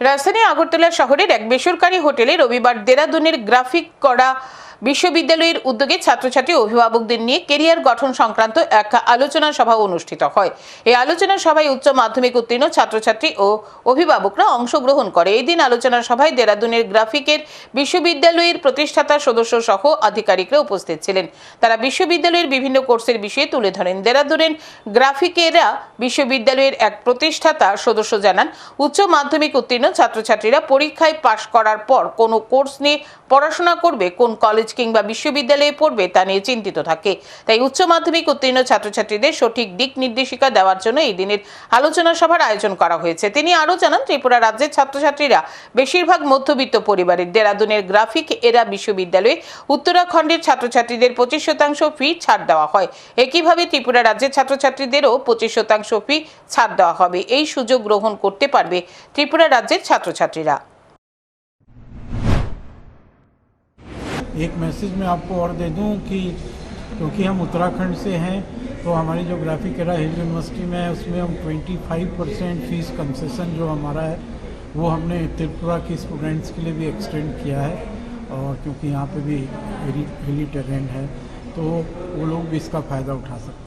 রাজধানী আগরতলা শহরের এক বেসরকারি হোটেলে রবিবার দেরাদুনের গ্রাফিক করা বিশ্ববিদ্যালয়ের উদ্যোগে ছাত্রছাত্রী অভিভাবকদের নিয়ে কেরিয়ার গঠন সংক্রান্ত এক আলোচনা সভা অনুষ্ঠিত হয়। এই আলোচনা সভায় উচ্চ মাধ্যমিক উত্তীর্ণ ছাত্রছাত্রী ও অভিভাবকরা অংশগ্রহণ করে। এই দিন আলোচনা সভায় দেরাদুনের গ্রাফিকের বিশ্ববিদ্যালয়ের প্রতিষ্ঠাতা সদস্য সহ আধিকারিকরা উপস্থিত ছিলেন। তারা বিশ্ববিদ্যালয়ের বিভিন্ন কোর্সের বিষয়ে তুলে ধরেন। দেরাদুনের গ্রাফিকেরা বিশ্ববিদ্যালয়ের এক প্রতিষ্ঠাতা সদস্য জানান, উচ্চ মাধ্যমিক উত্তীর্ণ ছাত্রছাত্রীরা পরীক্ষায় পাশ করার পর কোনো কোর্স নিয়ে পড়াশোনা করবে, কোন কলেজ কিংবা বিশ্ববিদ্যালয়ে পড়বে তা নিয়ে চিন্তিত থাকে। তাই উচ্চ মাধ্যমিক উত্তীর্ণ ছাত্রছাত্রীদের সঠিক দিক নির্দেশিকা দেওয়ার জন্য এই দিনের আলোচনা সভার আয়োজন করা হয়েছে। তিনি আরও জানান, ত্রিপুরা রাজ্যের ছাত্রছাত্রীরা বেশিরভাগ মধ্যবিত্ত পরিবারের দেরাদুনের গ্রাফিক এরা বিশ্ববিদ্যালয়ে উত্তরাখণ্ডের ছাত্রছাত্রীদের পঁচিশ শতাংশ ফি ছাড় দেওয়া হয়। একইভাবে ত্রিপুরা রাজ্যের ছাত্রছাত্রীদেরও পঁচিশ শতাংশ ফি ছাড় দেওয়া হবে। এই সুযোগ গ্রহণ করতে পারবে ত্রিপুরা রাজ্যের ছাত্রছাত্রীরা। एक मैसेज मैं आपको और दे दूँ कि क्योंकि हम उत्तराखंड से हैं तो हमारी जो ग्राफिक एरा हिल यूनिवर्सिटी में है उसमें हम 25 परसेंट फ़ीस कंसेशन जो हमारा है, वो हमने त्रिपुरा के स्टूडेंट्स के लिए भी एक्सटेंड किया है और क्योंकि यहाँ पे भी हिली टैलेंट है तो वो लोग भी इसका फ़ायदा उठा सकते हैं।